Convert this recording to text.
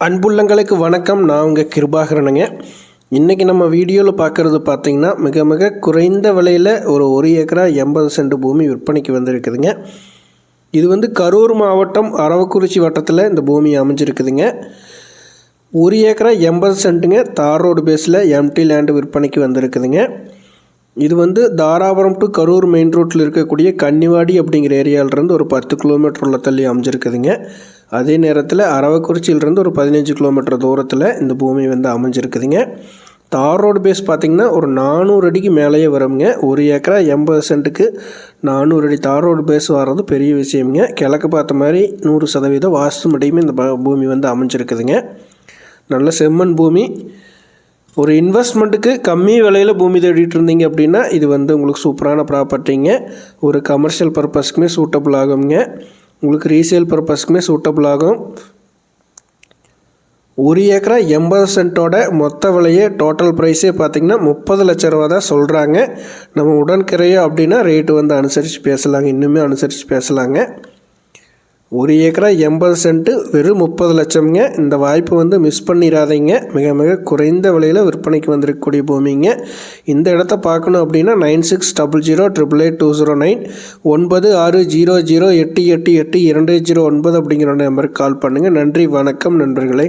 அன்புள்ளங்களுக்கு வணக்கம். நான் உங்கள் கிருபாகரனுங்க. இன்றைக்கி நம்ம வீடியோவில் பார்க்குறது பார்த்திங்கன்னா மிக மிக குறைந்த விலையில் ஒரு ஒரு ஏக்கரா எண்பது சென்ட் பூமி விற்பனைக்கு வந்திருக்குதுங்க. இது வந்து கரூர் மாவட்டம் அரவக்குறிச்சி வட்டத்தில் இந்த பூமி அமைஞ்சிருக்குதுங்க. ஒரு ஏக்கரா எண்பது சென்ட்டுங்க. தார் ரோடு பேஸில் எம்டி லேண்டு விற்பனைக்கு வந்திருக்குதுங்க. இது வந்து தாராபுரம் டு கரூர் மெயின் ரோட்டில் இருக்கக்கூடிய கன்னிவாடி அப்படிங்கிற ஏரியாவிலேருந்து ஒரு பத்து கிலோமீட்டர் உள்ள தள்ளி அமைஞ்சிருக்குதுங்க. அதே நேரத்தில் அரவக்குறிச்சியிலேருந்து ஒரு பதினஞ்சு கிலோமீட்டர் தூரத்தில் இந்த பூமி வந்து அமைஞ்சிருக்குதுங்க. தார் ரோடு பேஸ் பார்த்திங்கன்னா ஒரு நானூறு அடிக்கு மேலேயே வருங்க. ஒரு ஏக்கரா எண்பது சென்ட்டுக்கு நானூறு அடி தார் ரோடு பேஸ் வர்றது பெரிய விஷயம்ங்க. கிழக்கு பார்த்த மாதிரி நூறு சதவீதம் வாஸ்து மடியுமே இந்த ப- பூமி வந்து அமைஞ்சிருக்குதுங்க. நல்ல செம்மண் பூமி. ஒரு இன்வெஸ்ட்மெண்ட்டுக்கு கம்மி விலையில் பூமி தேடிட்டு இருந்தீங்க அப்படின்னா இது வந்து உங்களுக்கு சூப்பரான ப்ராப்பர்ட்டிங்க ஒரு கமர்ஷியல் பர்பஸ்க்குமே சூட்டபிள் ஆகுங்க உங்களுக்கு ரீசேல் பர்பஸ்க்குமே சூட்டபிள் ஆகும். ஒரு ஏக்கரா எண்பது சென்ட்டோட மொத்த விலையே டோட்டல் ப்ரைஸே பார்த்திங்கன்னா முப்பது லட்ச ரூபா தான் சொல்கிறாங்க நம்ம உடன்கிறையோ அப்படின்னா ரேட்டு வந்து அனுசரித்து பேசலாங்க. இன்னுமே அனுசரித்து பேசலாங்க. ஒரு ஏக்கரா எண்பது சென்ட்டு வெறும் முப்பது லட்சம்ங்க. இந்த வாய்ப்பு வந்து மிஸ் பண்ணிடாதீங்க மிக மிக குறைந்த விலையில் விற்பனைக்கு வந்திருக்கக்கூடிய பூமிங்க. இந்த இடத்த பார்க்கணும் அப்படின்னா nine six double zero triple eight two zero nine ஒன்பது ஆறு ஜீரோ ஜீரோ எட்டு எட்டு எட்டு இரண்டு ஜீரோ ஒன்பது அப்படிங்கிற நம்பருக்கு கால் பண்ணுங்கள் நன்றி வணக்கம் நண்பர்களே.